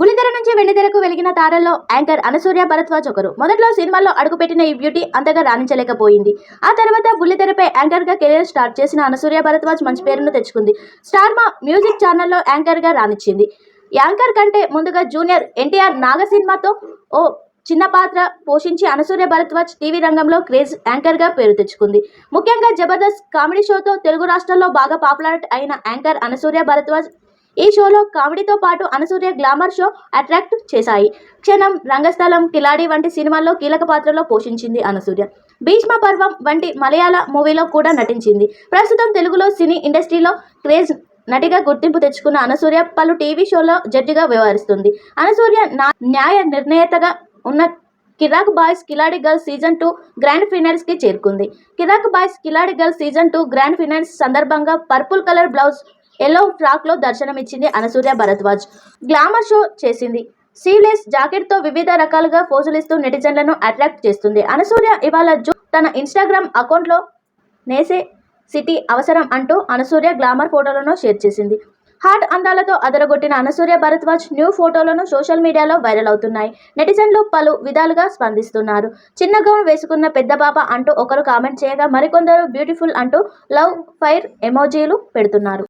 బుల్లితెర నుంచి వెండితెరకు వెలిగిన తారల్లో యాంకర్ అనసూయ భరద్వాజ్ ఒకరు. మొదట్లో సినిమాల్లో అడుగుపెట్టిన ఈ బ్యూటీ అంతగా రాణించలేకపోయింది. ఆ తర్వాత బుల్లితెరపై యాంకర్గా కెరీర్ స్టార్ట్ చేసిన అనసూయ భరద్వాజ్ మంచి పేరును తెచ్చుకుంది. స్టార్ మా మ్యూజిక్ ఛానల్లో యాంకర్గా రాణించింది. యాంకర్ కంటే ముందుగా జూనియర్ ఎన్టీఆర్ నాగ సినిమాతో ఓ చిన్న పాత్ర పోషించి అనసూయ భరద్వాజ్ టీవీ రంగంలో క్రేజ్ యాంకర్గా పేరు తెచ్చుకుంది. ముఖ్యంగా జబర్దస్త్ కామెడీ షోతో తెలుగు రాష్ట్రాల్లో బాగా పాపులర్ అయిన యాంకర్ అనసూయ భరద్వాజ్ ఈ షోలో కామెడీతో పాటు అనసూయ గ్లామర్ షో అట్రాక్ట్ చేశాయి. క్షణం రంగస్థలం కిలాడి వంటి సినిమాల్లో కీలక పాత్రలో పోషించింది అనసూయ. భీష్మ పర్వం వంటి మలయాళ మూవీలో కూడా నటించింది. ప్రస్తుతం తెలుగులో సినీ ఇండస్ట్రీలో క్రేజ్ నటిగా గుర్తింపు తెచ్చుకున్న అనసూయ పలు టీవీ షోలో జడ్జిగా వ్యవహరిస్తుంది. అనసూయ నా- న్యాయ నిర్ణేతగా ఉన్న Kiraak boys Khiladi girls season two grand ఫినాల్స్కి చేరుకుంది. Kiraak boys Khiladi girls season two grand finals సందర్భంగా పర్పుల్ కలర్ బ్లౌజ్ ఎల్లో ఫ్రాక్లో దర్శనమిచ్చింది అనసూయ భరద్వాజ్. గ్లామర్ షో చేసింది. సీలెస్ జాకెట్తో వివిధ రకాలుగా పోజులిస్తూ నెటిజన్లను అట్రాక్ట్ చేస్తుంది. అనసూయ ఇవాళ జూ తన ఇన్స్టాగ్రామ్ అకౌంట్లో నేసే సిటీ అవసరం అంటూ అనసూయ గ్లామర్ ఫోటోలను షేర్ చేసింది. హాట్ అందాలతో అదరగొట్టిన అనసూయ భరద్వాజ్ న్యూ ఫోటోలను సోషల్ మీడియాలో వైరల్ అవుతున్నాయి. నెటిజన్లు పలు విధాలుగా స్పందిస్తున్నారు. చిన్న గౌన్ వేసుకున్న పెద్ద బాబా అంటూ ఒకరు కామెంట్ చేయగా మరికొందరు బ్యూటిఫుల్ అంటూ లవ్ ఫైర్ ఎమోజీలు పెడుతున్నారు.